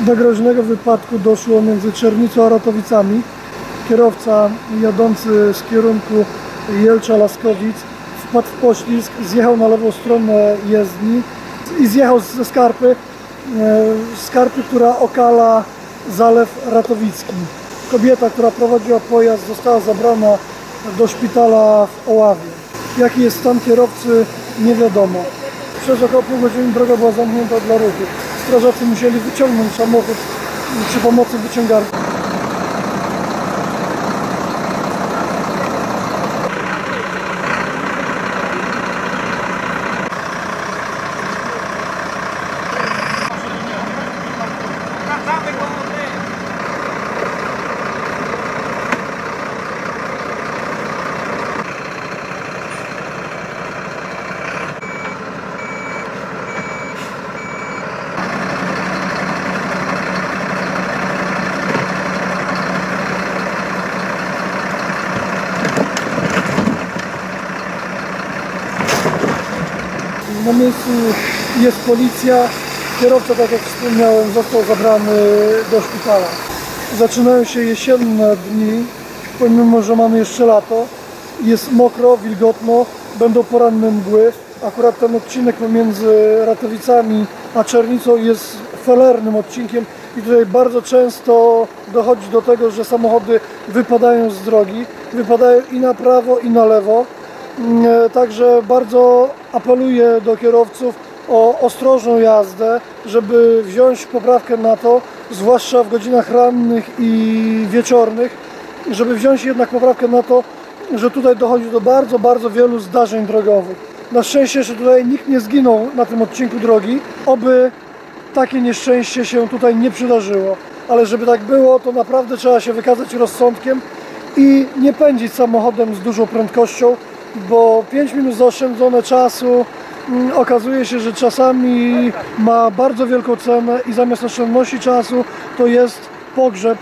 Do groźnego wypadku doszło między Czernicą a Ratowicami. Kierowca jadący z kierunku Jelcza-Laskowic wpadł w poślizg, zjechał na lewą stronę jezdni i zjechał ze skarpy, e, skarpy, która okala Zalew Ratowicki. Kobieta, która prowadziła pojazd została zabrana do szpitala w Oławie. Jaki jest stan kierowcy nie wiadomo. Przez około pół godziny droga była zamknięta dla ruchu. Strażacy musieli wyciągnąć samochód przy pomocy wyciągarki. Na miejscu jest policja. Kierowca, tak jak wspomniałem, został zabrany do szpitala. Zaczynają się jesienne dni, pomimo że mamy jeszcze lato. Jest mokro, wilgotno, będą poranne mgły. Akurat ten odcinek pomiędzy Ratowicami a Czernicą jest felernym odcinkiem i tutaj bardzo często dochodzi do tego, że samochody wypadają z drogi. Wypadają i na prawo, i na lewo. Mm, Także bardzo apeluję do kierowców o ostrożną jazdę, żeby wziąć poprawkę na to, zwłaszcza w godzinach rannych i wieczornych, żeby wziąć jednak poprawkę na to, że tutaj dochodzi do bardzo, bardzo wielu zdarzeń drogowych. Na szczęście jeszcze tutaj nikt nie zginął na tym odcinku drogi, oby takie nieszczęście się tutaj nie przydarzyło. Ale żeby tak było, to naprawdę trzeba się wykazać rozsądkiem i nie pędzić samochodem z dużą prędkością, bo 5 minut zaoszczędzone czasu mm, okazuje się, że czasami ma bardzo wielką cenę i zamiast oszczędności czasu to jest pogrzeb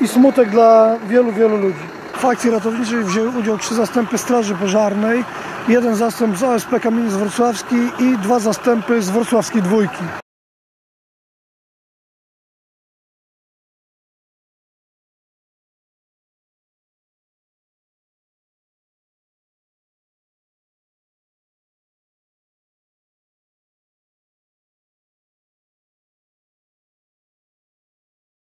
i smutek dla wielu, wielu ludzi. W akcji ratowniczej wzięły udział trzy zastępy Straży Pożarnej, jeden zastęp z OSP Kamieniec Wrocławski i dwa zastępy z Wrocławskiej Dwójki.